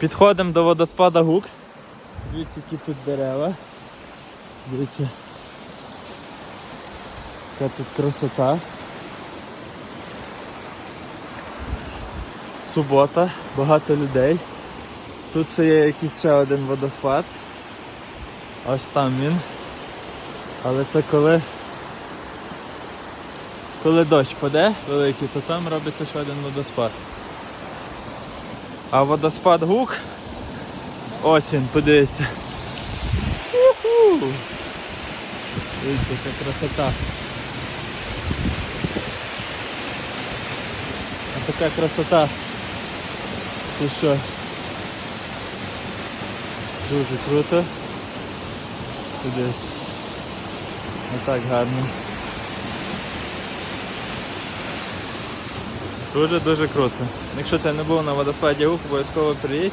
Підходимо до водоспада Гук. Дивіться, які тут дерева. Дивіться. Яка тут красота. Субота, багато людей. Тут ще є якийсь ще один водоспад. Ось там він. Але це коли. Коли дощ паде великий, то там робиться ще один водоспад. А водоспад Гук. Ось він, подивіться. Дивіться, яка красота. А така красота. Ти що? Дуже круто. Подивіться. Отак гарно. Дуже-дуже круто. Якщо це не було на водоспаді Ух, обов'язково приїдь.